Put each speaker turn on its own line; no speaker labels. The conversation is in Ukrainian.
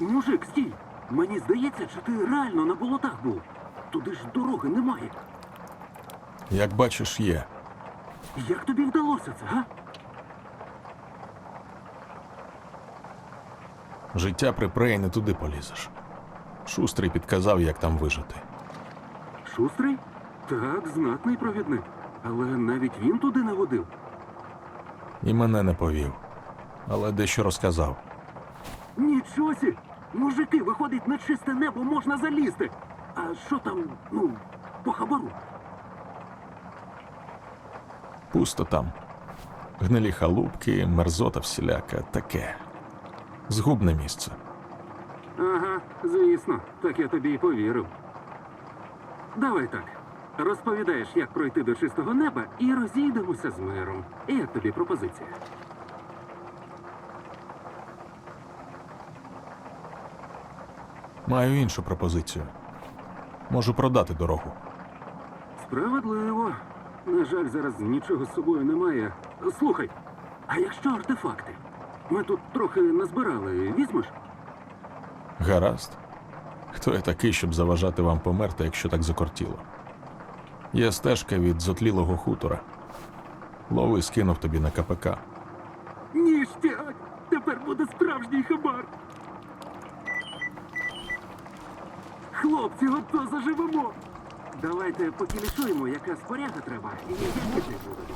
Мужик, стій! Мені здається, чи ти реально на болотах був. Туди ж дороги немає.
Як бачиш, є.
Як тобі вдалося це, га?
Життя припре і не туди полізеш. Шустрий підказав, як там вижити.
Шустрий? Так, знатний провідник. Але навіть він туди не водив.
І мене не повів. Але дещо розказав.
Нічого сі! Мужики, виходить, на чисте небо можна залізти. А що там, ну, по хабару?
Пусто там. Гнилі халупки, мерзота всіляка, таке. Згубне місце.
Ага, звісно, так я тобі і повірив. Давай так. Розповідаєш, як пройти до чистого неба, і розійдемося з миром. Як тобі пропозиція?
Маю іншу пропозицію. Можу продати дорогу.
Справедливо. На жаль, зараз нічого з собою немає. Слухай, а якщо артефакти? Ми тут трохи назбирали, візьмеш?
Гаразд. Хто я такий, щоб заважати вам померти, якщо так закортіло? Є стежка від зотлілого хутора. Лови скинув тобі на КПК.
Ніштяк! Тепер буде справжній хабар. Хлопці, ото заживемо. Давайте покілішуємо, яка споряга треба, і я не буду.